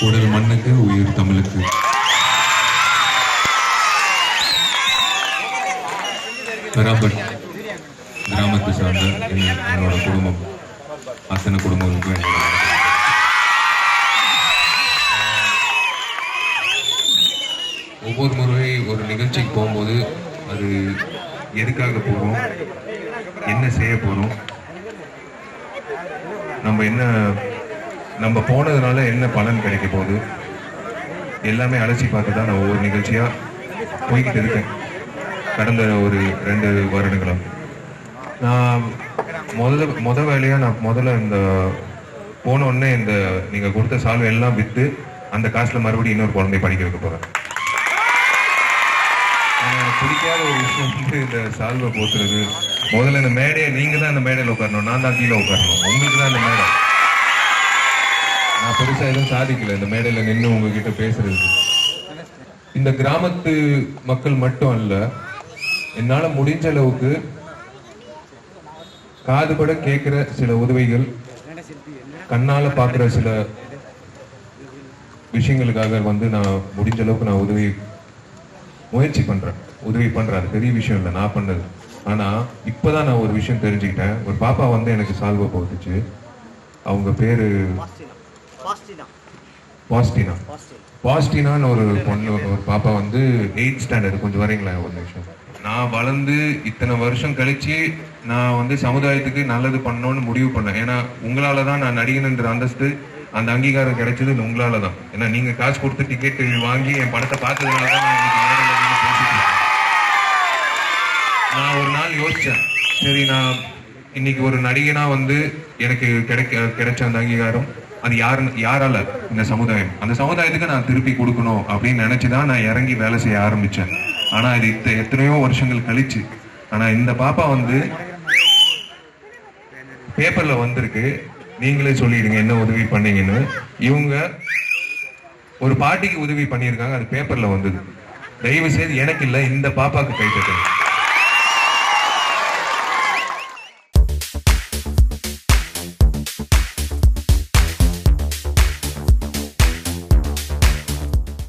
உடல் மண்ணுக்கு உயிர் தமிழுக்கு. பெராபட் கிராமத்தை சார்ந்த என்னோட குடும்பம் அத்தனை குடும்பங்களுக்கும் என்னோட ஒவ்வொரு முறை ஒரு நிகழ்ச்சிக்கு போகும்போது அது எதுக்காக போகிறோம் என்ன செய்ய போகிறோம் நம்ம என்ன நம்ம போனதுனால என்ன பலன் கிடைக்க போகுது? எல்லாமே அலசி பார்த்து தான் நான் ஒவ்வொரு நிகழ்ச்சியாக போய்கிட்டு இருக்கேன். கடந்த ஒரு ரெண்டு வருடங்களாக. நான் முதல்ல முத வேலையாக நான் முதல்ல இந்த போன உடனே இந்த நீங்கள் கொடுத்த சால்வை எல்லாம் விற்று அந்த காசில் மறுபடியும் இன்னொரு குழந்தை படிக்க வைக்க போகிறேன் பிடிக்காத ஒரு விஷயம் வந்து இந்த சால்வை போத்துறது. முதல்ல இந்த மேடையை நீங்கள் தான் இந்த மேடையில் உட்காரணும் நான் தான் கீழே உட்காரணும். உங்களுக்கு தான் இந்த மேடை. பெருசாக எதுவும் சாதிக்கல. இந்த மேடையில் நின்று உங்ககிட்ட பேசுறது. இந்த கிராமத்து மக்கள் மட்டும் அல்ல என்னால் முடிஞ்ச அளவுக்கு காதுபட கேட்குற சில உதவிகள் கண்ணால் பார்க்குற சில விஷயங்களுக்காக வந்து நான் முடிஞ்ச அளவுக்கு நான் உதவி முயற்சி பண்ணுறேன் உதவி பண்ணுறேன் அது பெரிய விஷயம் இல்லை. நான் பண்ணது. இப்போ தான் நான் ஒரு விஷயம் தெரிஞ்சுக்கிட்டேன். ஒரு பாப்பா வந்து எனக்கு சால்வை போட்டுச்சு. அவங்க பேர் பாஸ்டினா. பாஸ்டினா. பாஸ்டினா. பாஸ்டினான்னு ஒரு பொண்ணு ஒரு பாப்பா வந்து எயிட் ஸ்டாண்டர்ட் கொஞ்சம் வரீங்களா ஒரு நிமிஷம்? நான் வளர்ந்து இத்தனை வருஷம் கழிச்சு நான் வந்து சமுதாயத்துக்கு நல்லது பண்ணணும்னு முடிவு பண்ணேன். ஏன்னா உங்களால தான் நான் நடிகனுன்ற அந்தஸ்து அந்த அங்கீகாரம் கிடைச்சது உங்களால தான். ஏன்னா நீங்க காசு கொடுத்து டிக்கெட் வாங்கி என் படத்தை பார்த்ததுனால தான். நான் ஒரு நாள் யோசிச்சேன். சரி நான் இன்னைக்கு ஒரு நடிகனா வந்து எனக்கு கிடைக்க கிடைச்ச அந்த அங்கீகாரம் அது யார் யாரால இந்த சமுதாயம்? அந்த சமுதாயத்துக்கு நான் திருப்பி கொடுக்கணும் அப்படின்னு நினைச்சுதான் நான் இறங்கி வேலை செய்ய ஆரம்பிச்சேன். ஆனா இது இத்த- எத்தனையோ வருஷங்கள் கழிச்சு. ஆனா இந்த பாப்பா வந்து பேப்பர்ல வந்திருக்கு. நீங்களே சொல்லிடுங்க என்ன உதவி பண்ணீங்கன்னு. இவங்க ஒரு பாட்டிக்கு உதவி பண்ணியிருக்காங்க அது பேப்பர்ல வந்தது. தயவு செய்து எனக்கு இல்லை இந்த பாப்பாக்கு கை தட்டுங்க.